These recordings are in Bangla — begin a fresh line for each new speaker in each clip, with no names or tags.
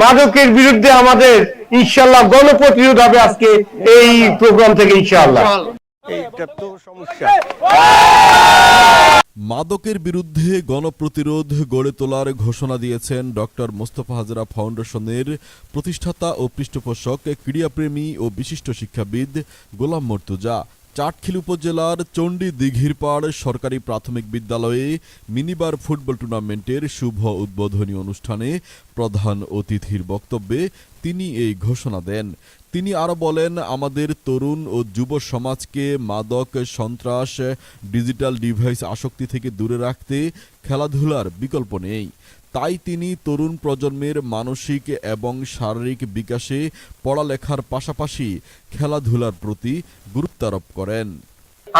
মাদকের বিরুদ্ধে আমাদের ইনশাল্লাহ গণপ্রতিরোধ হবে আজকে এই প্রোগ্রাম থেকে ইনশাল্লাহ
এইটা তো সমস্যা।
মাদকের বিরুদ্ধে গণপ্রতিরোধ গড়ে তোলার ঘোষণা দিয়েছেন ডক্টর মোস্তফা হাজরা ফাউন্ডেশনের প্রতিষ্ঠাতা ও পৃষ্ঠপোষক ক্রীড়াপ্রেমী ও বিশিষ্ট শিক্ষাবিদ গোলাম মর্তুজা। চাটখিল উপজেলার চণ্ডী দিঘির পাড় সরকারি প্রাথমিক বিদ্যালয়ে মিনিবার ফুটবল টুর্নামেন্টের শুভ উদ্বোধনী অনুষ্ঠানে প্রধান অতিথির বক্তব্যে তিনি এই ঘোষণা দেন। তিনি আরও বলেন, আমাদের তরুণ ও যুব সমাজকে মাদক, সন্ত্রাস, ডিজিটাল ডিভাইস আসক্তি থেকে দূরে রাখতে খেলাধুলার বিকল্প নেই। তাই তিনি তরুণ প্রজন্মের মানসিক এবং শারীরিক বিকাশে পড়ালেখার পাশাপাশি খেলাধুলার প্রতি গুরুত্ব আরোপ করেন।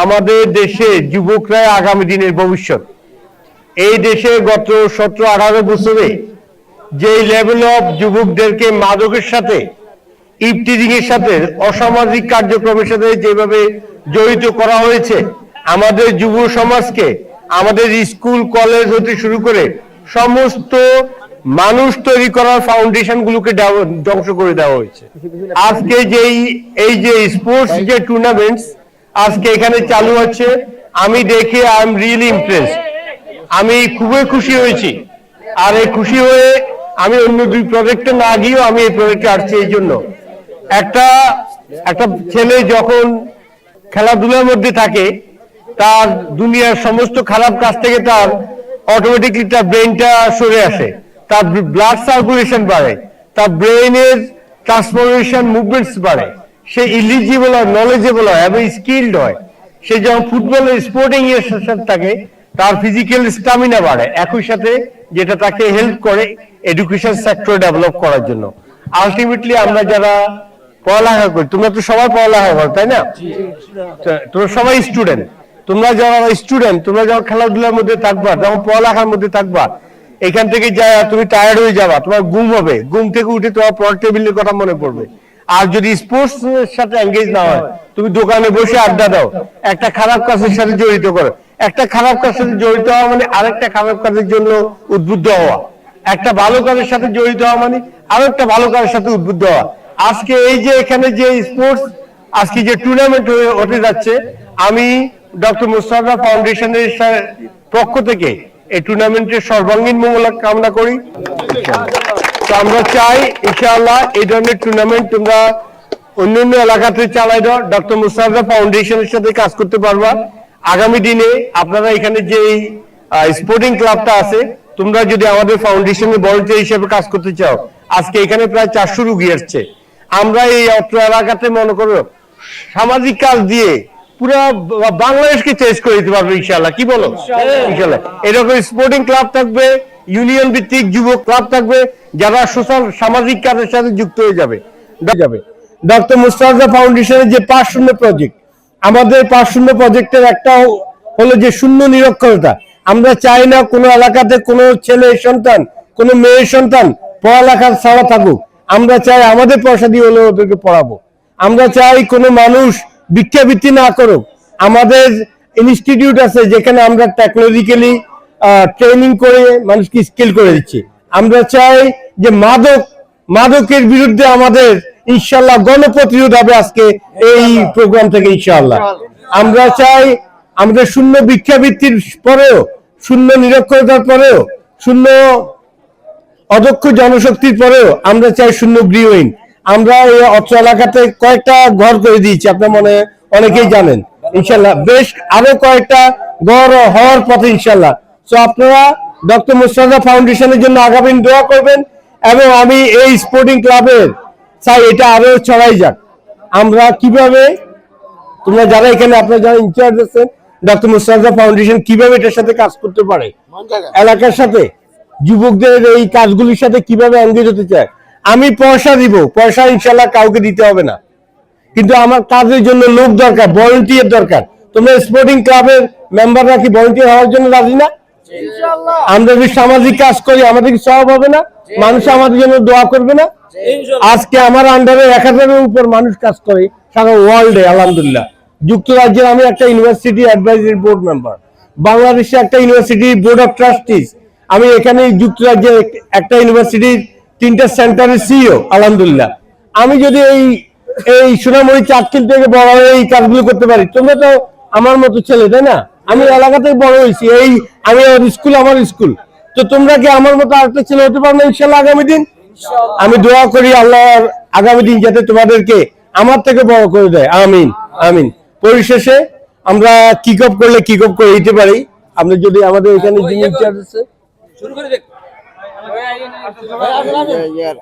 আমাদের দেশে যুবকরা আগামী দিনের ভবিষ্যৎ। এই দেশে গত সতেরো আঠারো বছরে যে লেভেল অফ যুবকদেরকে মাদকের সাথে ইফটিজিং এর সাথে, অসামাজিক কার্যক্রমের সাথে যেভাবে জড়িত করা হয়েছে, আমাদের যুব সমাজকে, আমাদের স্কুল, কলেজ হতে শুরু করে সমস্ত মানুষ তৈরি করার ফাউন্ডেশন গুলোকে ধ্বংস করে দেওয়া হয়েছে। আজকে যেই, এই যে স্পোর্টস যে টুর্নামেন্টস আজকে এখানে চালু হচ্ছে। আমি দেখে আই এম রিয়েলি ইমপ্রেসড আমি খুবই খুশি হয়েছি। আর এই খুশি হয়ে আমি অন্য দুই প্রজেক্টে না গিয়েও আমি এই প্রজেক্টে আসছি এই জন্য। একটা একটা ছেলে যখন খেলাধুলার মধ্যে থাকে, তার দুনিয়ার সমস্ত খারাপ কাজ থেকে তার অটোমেটিকলি তার ব্রেনটা সরে আসে। তার ব্লাড সার্কুলেশন বাড়ে। তার ব্রেনের ট্রান্সফরমেশন মুভমেন্টস বাড়ে। সে ইলিজিবল হয় নলেজেবল হয় এবং স্কিল্ড হয়। সে যখন ফুটবলের স্পোর্টিং এর সাথে থাকে তার ফিজিক্যাল স্টামিনা বাড়ে। একই সাথে যেটা তাকে হেল্প করে এডুকেশন সেক্টর ডেভেলপ করার জন্য। আলটিমেটলি আমরা যারা পড়ালেখা করি তোমরা তো সবাই পড়ালেখা করো তাই না? তোমরা সবাই স্টুডেন্ট তোমরা যারা স্টুডেন্ট তোমরা যখন খেলাধুলার মধ্যে থাকবা যখন পড়ালেখার মধ্যে থাকবা, এখান থেকে যা তুমি টায়ার্ড হয়ে যাবা, তোমার ঘুম হবে। ঘুম থেকে উঠে তোমার পড়ার টেবিলের কথা মনে পড়বে। আর যদি স্পোর্টস এর সাথে এঙ্গেজ না হয়, তুমি দোকানে বসে আড্ডা দাও। একটা খারাপ কাজের সাথে জড়িত করো। একটা খারাপ কাজের সাথে জড়িত হওয়া মানে আরেকটা খারাপ কাজের জন্য উদ্বুদ্ধ হওয়া। একটা ভালো কাজের সাথে জড়িত হওয়া মানে আরেকটা ভালো কাজের সাথে উদ্বুদ্ধ হওয়া। আজকে এই যে এখানে যে স্পোর্টস আজকে যে টুর্নামেন্ট হয়ে হতে যাচ্ছে, আমি ডক্টর মুস্তাফা ফাউন্ডেশনের পক্ষ থেকে এই টুর্নামেন্টের সর্বাঙ্গীন মঙ্গল কামনা করি। তো আমরা চাই, ইনশাআল্লাহ, এই ধরনের টুর্নামেন্ট তোমরা অন্যান্য এলাকাতে চালাই দাও। ডক্টর মুস্তাফা ফাউন্ডেশনের সাথে কাজ করতে পারবা। আগামী দিনে আপনারা এখানে যে স্পোর্টিং ক্লাবটা আছে, তোমরা যদি আমাদের ফাউন্ডেশনের ভলেন্টিয়ার হিসেবে কাজ করতে চাও, আজকে এখানে প্রায় চারশো রুগী আসছে। আমরা এই অত্র এলাকাতে মনে করো সামাজিক কাজ দিয়ে পুরো বাংলাদেশকে চেঞ্জ করে দিতে পারবে ইনশাল্লাহ কি বলো? ইনশাল্লাহ এরকম স্পোর্টিং ক্লাব থাকবে ইউনিয়ন ভিত্তিক যুবক ক্লাব থাকবে যারা সোশ্যাল সামাজিক কাজের সাথে যুক্ত হয়ে যাবে। যাবে। ডক্টর মুস্তাফা ফাউন্ডেশনের যে পাঁচ শূন্য প্রজেক্ট আমাদের পাঁচ শূন্য প্রজেক্টের একটা হলো যে শূন্য নিরক্ষরতা। আমরা চাই না কোনো এলাকাতে কোনো ছেলে সন্তান কোনো মেয়ে সন্তান পড়ালেখা ছাড়া থাকুক। আমরা চাই আমাদের পয়সা দিয়ে হলে ওদেরকে পড়াবো। আমরা চাই কোনো মানুষ ভিক্ষাবৃত্তি না করুক, আমাদের ইনস্টিটিউট আছে যেখানে আমরা টেকনোলজিক্যালি ট্রেনিং করে মানুষকে স্কিল করে দিচ্ছি। আমরা চাই যে মাদক, মাদকের বিরুদ্ধে আমাদের ইনশাল্লাহ গণপ্রতিরোধ হবে আজকে এই প্রোগ্রাম থেকে ইনশাল্লাহ। আমরা চাই আমাদের শূন্য ভিক্ষাবৃত্তির পরেও, শূন্য নিরক্ষরতার পরেও, শূন্য অদক্ষ জনশক্তির পরেও আমরা চাই শূন্য গৃহহীন। আমরা এই অত্র এলাকাতে কয়েকটা ঘর করে দিয়েছি আপনার মনে অনেকেই জানেন। ইনশাল্লাহ। বেশ আরও কয়েকটা ঘর হওয়ার পথে ইনশাল্লাহ। তো আপনারা ডক্টর মুস্তাফা ফাউন্ডেশনের জন্য আগামী দোয়া করবেন এবং আমি এই স্পোর্টিং ক্লাবের চাই এটা আরও ছড়াই যাক। আমরা কীভাবে তোমরা যারা এখানে আপনারা যারা ইনচার্জ আছেন ডক্টর মুস্তাফা ফাউন্ডেশন কীভাবে এটার সাথে কাজ করতে পারে? এলাকার সাথে যুবকদের এই কাজগুলির সাথে কীভাবে এঙ্গেজ হতে চায়? আমি পয়সা দিব পয়সা ইনশাল্লাহ কাউকে দিতে হবে না। কিন্তু আমার কাজের জন্য লোক দরকার ভলেন্টিয়ার দরকার। তোমরা স্পোর্টিং ক্লাবের মেম্বাররা কি ভলেন্টিয়ার হওয়ার জন্য রাজি না? আমরা যদি সামাজিক কাজ করি আমাদের কি সব হবে না? মানুষ আমাদের জন্য দোয়া করবে না? আজকে আমার আন্ডারে এক হাজারের উপর মানুষ কাজ করে সারা ওয়ার্ল্ডে আলহামদুলিল্লাহ। যুক্তরাজ্যের আমি একটা ইউনিভার্সিটি অ্যাডভাইজারি বোর্ড মেম্বার বাংলাদেশে একটা ইউনিভার্সিটি বোর্ড অফ ট্রাস্টিজ আমি এখানে যুক্তরাজ্যের একটা ইউনিভার্সিটির তিনটা সেন্টারের সিইও আলহামদুলিল্লাহ। আমি যদি এই এই সোনামণি চাকরির থেকে বড় হয়ে এই কাজগুলো করতে পারি। তোমরা তো আমার মতো ছেলে তাই না? আমি এলাকাতে বড় হয়েছি। এই আমি স্কুল আমার স্কুল। তো তোমরা কি আমার মতো আরেকটা ছেলে হতে পারবে ইনশাল্লাহ আগামী দিন? আমি দোয়া করি আল্লাহ আগামী দিন যাতে তোমাদেরকে আমার থেকে বড় করে দেয়। আমিন আমিন। পরিশেষে আমরা কিক অফ করলে কিক অফ করে দিতে পারি। আপনি যদি আমাদের এখানে যিনি ইনচার্জ আছে।
শুরু করে দেখ